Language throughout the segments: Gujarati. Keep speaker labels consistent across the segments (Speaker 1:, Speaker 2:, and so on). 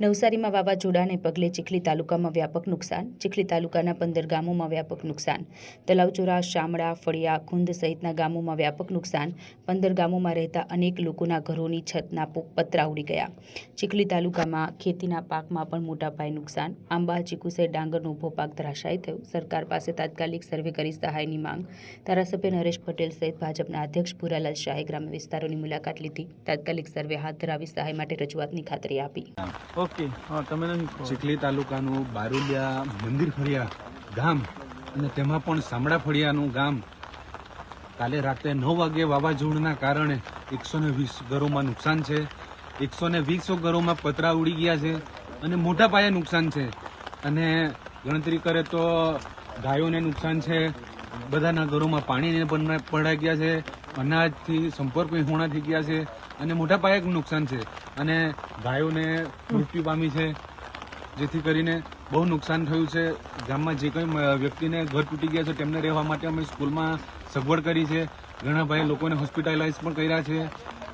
Speaker 1: નવસારીમાં વાવાઝોડાને પગલે ચીખલી તાલુકામાં વ્યાપક નુકસાન, ચીખલી તાલુકાના પંદર ગામોમાં વ્યાપક નુકસાન, તલાવચોરા, શામળા, ફળિયા, ખુંદ સહિતના ગામોમાં વ્યાપક નુકસાન, પંદર ગામોમાં રહેતા અનેક લોકોના ઘરોની છતના પતરા ઉડી ગયા. ચીખલી તાલુકામાં ખેતીના પાકમાં પણ મોટા પાયે નુકસાન. આંબા ચીકુસે ડાંગરનો ઊભો પાક ધરાશાયી થયો. સરકાર પાસે તાત્કાલિક સર્વે કરી સહાયની માંગ. ધારાસભ્ય નરેશ પટેલ સહિત ભાજપના અધ્યક્ષ ભૂરાલાલ શાહે ગ્રામ્ય વિસ્તારોની મુલાકાત લીધી. તાત્કાલિક સર્વે હાથ ધરાવી સહાય માટે રજૂઆતની ખાતરી આપી.
Speaker 2: ઓકે. હા, તમે નહીં
Speaker 3: ચીખલી તાલુકાનું બારુલિયા મંદિર ફળિયા ગામ અને તેમાં પણ સામડા ફળિયાનું ગામ. કાલે રાત્રે નવ વાગે વાવાઝોડાના કારણે એકસો ને વીસ ઘરોમાં નુકસાન છે. એકસો ને વીસો ઘરોમાં પતરા ઉડી ગયા છે અને મોટા પાયે નુકસાન છે. અને ગણતરી કરે તો ગાયોને નુકસાન છે. બધાના ઘરોમાં પાણીને પણ પડાઈ ગયા છે. અનાજથી સંપર્ક વિહોણા થઈ ગયા છે. અને મોટા પાયે નુકસાન છે. અને ગાયોને મૃત્યુ પામી છે. જેથી કરીને બહુ નુકસાન થયું છે. ગામમાં જે કંઈ વ્યક્તિને ઘર તૂટી ગયા છે, તેમને રહેવા માટે અમે સ્કૂલમાં સગવડ કરી છે. ઘણા ભાઈ લોકોને હોસ્પિટલાઇઝ પણ કર્યા છે.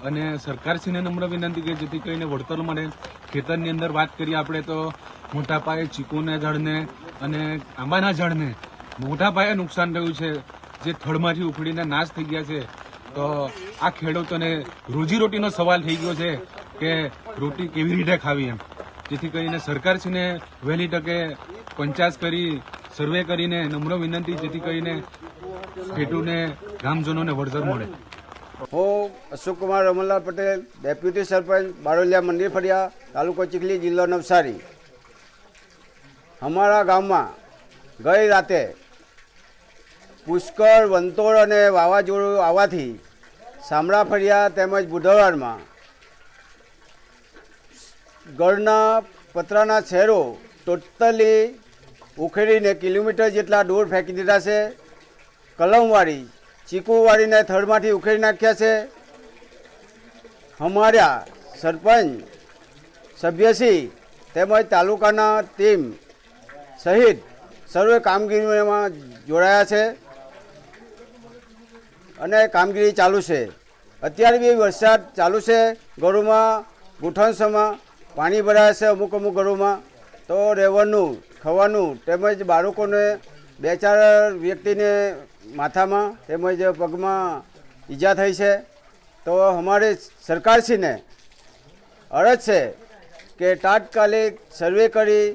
Speaker 3: અને સરકારશ્રીને નમ્ર વિનંતી કે જેથી કરીને વળતર મળે. ખેતરની અંદર વાત કરીએ આપણે તો મોટા પાયે ચીકુના ઝાડને અને આંબાના ઝાડને મોટા પાયે નુકસાન થયું છે. જે થડમાંથી ઉખડીને નાશ થઈ ગયા છે. તો આ ખેડૂતોને રોજીરોટીનો સવાલ થઈ ગયો છે કે રોટી કેવી રીતે ખાવી એમ. જેથી કરીને સરકારશ્રીને વહેલી તકે પંચાયત કરી, સર્વે કરીને નમ્ર વિનંતી, જેથી કરીને ખેડૂતને, ગામજનોને વળતર મળે.
Speaker 4: હું અશોકકુમાર રમણલાલ પટેલ, ડેપ્યુટી સરપંચ, બારોલિયા મંદિર ફળિયા, તાલુકો ચીખલી, જિલ્લો નવસારી. અમારા ગામમાં ગઈ રાતે પુષ્કળ વંતોળ અને વાવાઝોડું આવવાથી સામળા ફળિયા તેમજ બુધવારમાં ગળના પતરાના શહેરો ટોટલી ઉખેડીને કિલોમીટર જેટલા દૂર ફેંકી દીધા છે. કલમવાળી, ચીકુવાળીને થડમાંથી ઉખેડી નાખ્યા છે. અમારા સરપંચ, સભ્યશ્રી તેમજ તાલુકાના ટીમ સહિત સર્વે કામગીરીમાં જોડાયા છે. અને કામગીરી ચાલુ છે. અત્યારે બી વરસાદ ચાલુ છે ઘરોમાં ગુઠણસમાં પાણી ભરાયા છે અમુક અમુક ઘરોમાં તો રહેવાનું, ખાવાનું તેમજ બાળકોને બે ચાર વ્યક્તિને માથામાં તેમજ પગમાં ઈજા થઈ છે. તો અમારે સરકારશ્રીને અરજ છે કે તાત્કાલિક સર્વે કરી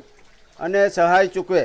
Speaker 4: અને સહાય ચૂકવે.